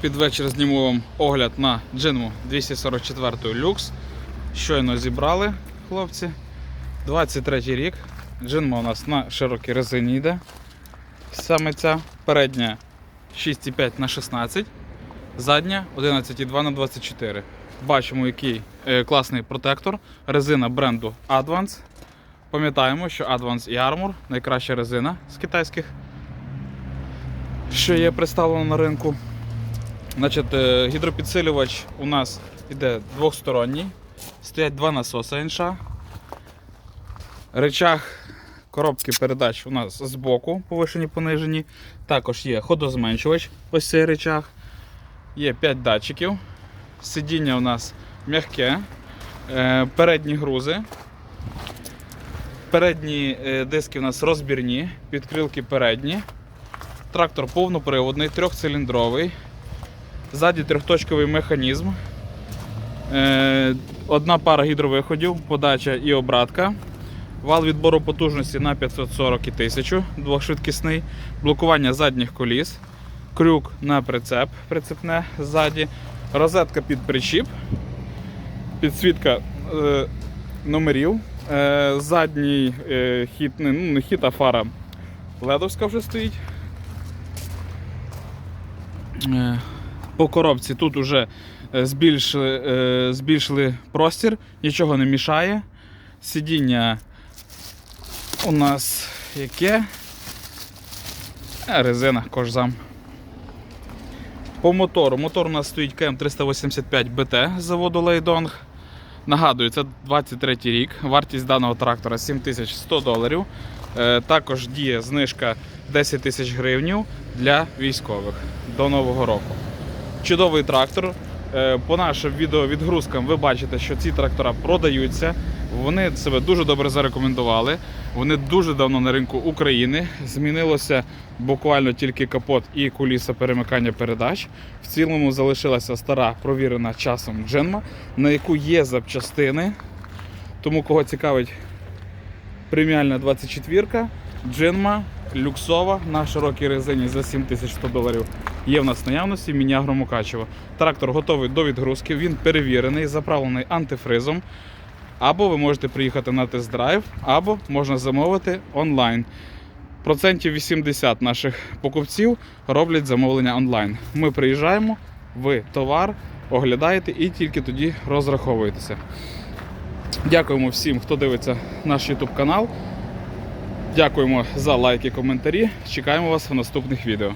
Під вечір зніму вам огляд на джинму 244 люкс. Щойно зібрали хлопці. 23 рік. Джинма у нас на широкій резині йде. Саме ця передня 6,5 на 16, задня 11,2 на 24. Бачимо, який е, класний протектор. Резина бренду Advance. Пам'ятаємо, що Advance і Armor найкраща резина з китайських, що є представлено на ринку. Значить, е, гідропідсилювач у нас іде двохсторонній. Стоять два насоси інша. Речах коробки передач у нас збоку повишені понижені. Також є ходозменшувач, ось цей речах. Є 5 датчиків. Сидіння у нас м'яке. Е, Передні грузи. Передні е, диски у нас розбірні, підкрилки передні. Трактор повноприводний, трьохциліндровий. Ззаді трьохточковий механізм. Е, Одна пара гідровиходів, подача і обратка. Вал відбору потужності на 540 і 1000, двохшвидкісний. Блокування задніх коліс. Крюк на прицеп, прицепне ззаді. Розетка під причіп. Підсвітка е, номерів. Е, задній е, хід, не, ну, не хід, а фара ледовська вже стоїть. Е, по коробці тут вже е, збільшили, е, збільшили простір, нічого не мішає. Сидіння у нас яке? Е, Резина кожзам. По мотору. Мотор у нас стоїть КМ 385 БТ з заводу Лейдонг. Нагадую, це 23 рік. Вартість даного трактора 7100 доларів. Також діє знижка 10 тисяч гривень для військових до Нового року. Чудовий трактор. Е, По нашим відеовідгрузкам ви бачите, що ці трактора продаються. Вони себе дуже добре зарекомендували. Вони дуже давно на ринку України. Змінилося буквально тільки капот і куліса перемикання передач. В цілому залишилася стара провірена часом дженма, на яку є запчастини. Тому кого цікавить преміальна 24-ка, джинма, люксова на широкій резині за 7100 доларів. Є в нас наявності міні-агро Мукачево. Трактор готовий до відгрузки, він перевірений, заправлений антифризом. Або ви можете приїхати на тест-драйв, або можна замовити онлайн. Процентів 80 наших покупців роблять замовлення онлайн. Ми приїжджаємо, ви товар оглядаєте і тільки тоді розраховуєтеся. Дякуємо всім, хто дивиться наш YouTube канал. Дякуємо за лайки, коментарі. Чекаємо вас в наступних відео.